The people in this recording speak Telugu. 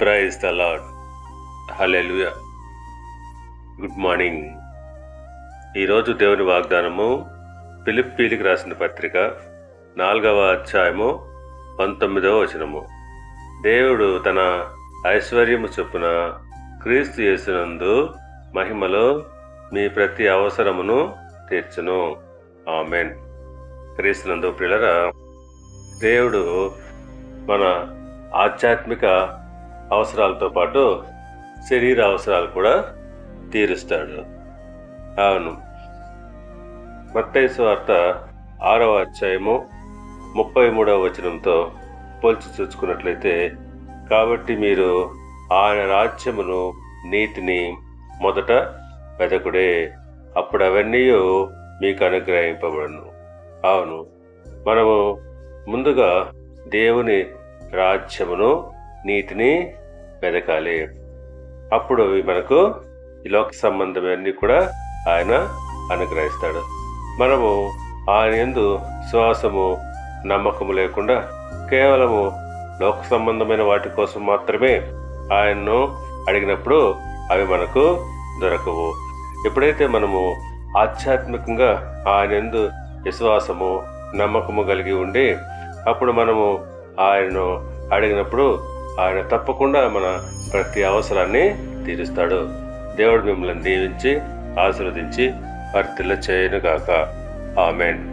Praise the Lord hallelujah good morning ఈరోజు దేవుని వాగ్దానము పిలిప్పీలికి రాసిన పత్రిక నాలుగవ అధ్యాయము పంతొమ్మిదవ వచనము. దేవుడు తన ఐశ్వర్యము చొప్పున క్రీస్తు యేసునందు మహిమలో మీ ప్రతి అవసరమును తీర్చును. ఆమెన్. క్రీస్తునందు పిల్లరా దేవుడు మన ఆధ్యాత్మిక అవసరాలతో పాటు శరీర అవసరాలు కూడా తీరుస్తాడు. అవును. మత్తైసు వార్త ఆరవ అధ్యాయము ముప్పై మూడవ వచనంతో పోల్చి చూసుకున్నట్లయితే కాబట్టి మీరు ఆయన రాజ్యమును నీతిని మొదట వెదకుడే అప్పుడు అవన్నీ మీకు అనుగ్రహింపబడను. అవును. మనము ముందుగా దేవుని రాజ్యమును నీతిని వెదకాలి అప్పుడు అవి మనకు ఈ లోక సంబంధమన్నీ కూడా ఆయన అనుగ్రహిస్తాడు. మనము ఆయన ఎందు విశ్వాసము నమ్మకము లేకుండా కేవలము లోక సంబంధమైన వాటి కోసం మాత్రమే ఆయన్ను అడిగినప్పుడు అవి మనకు దొరకవు. ఎప్పుడైతే మనము ఆధ్యాత్మికంగా ఆయన ఎందు విశ్వాసము నమ్మకము కలిగి ఉండి అప్పుడు మనము ఆయనను అడిగినప్పుడు ఆయన తప్పకుండా మన ప్రతి అవసరాన్ని తీరుస్తాడు. దేవుడు మిమ్మల్ని దీవించి ఆశీర్వదించి వర్తిల్ల చేయనుగాక. ఆమెన్.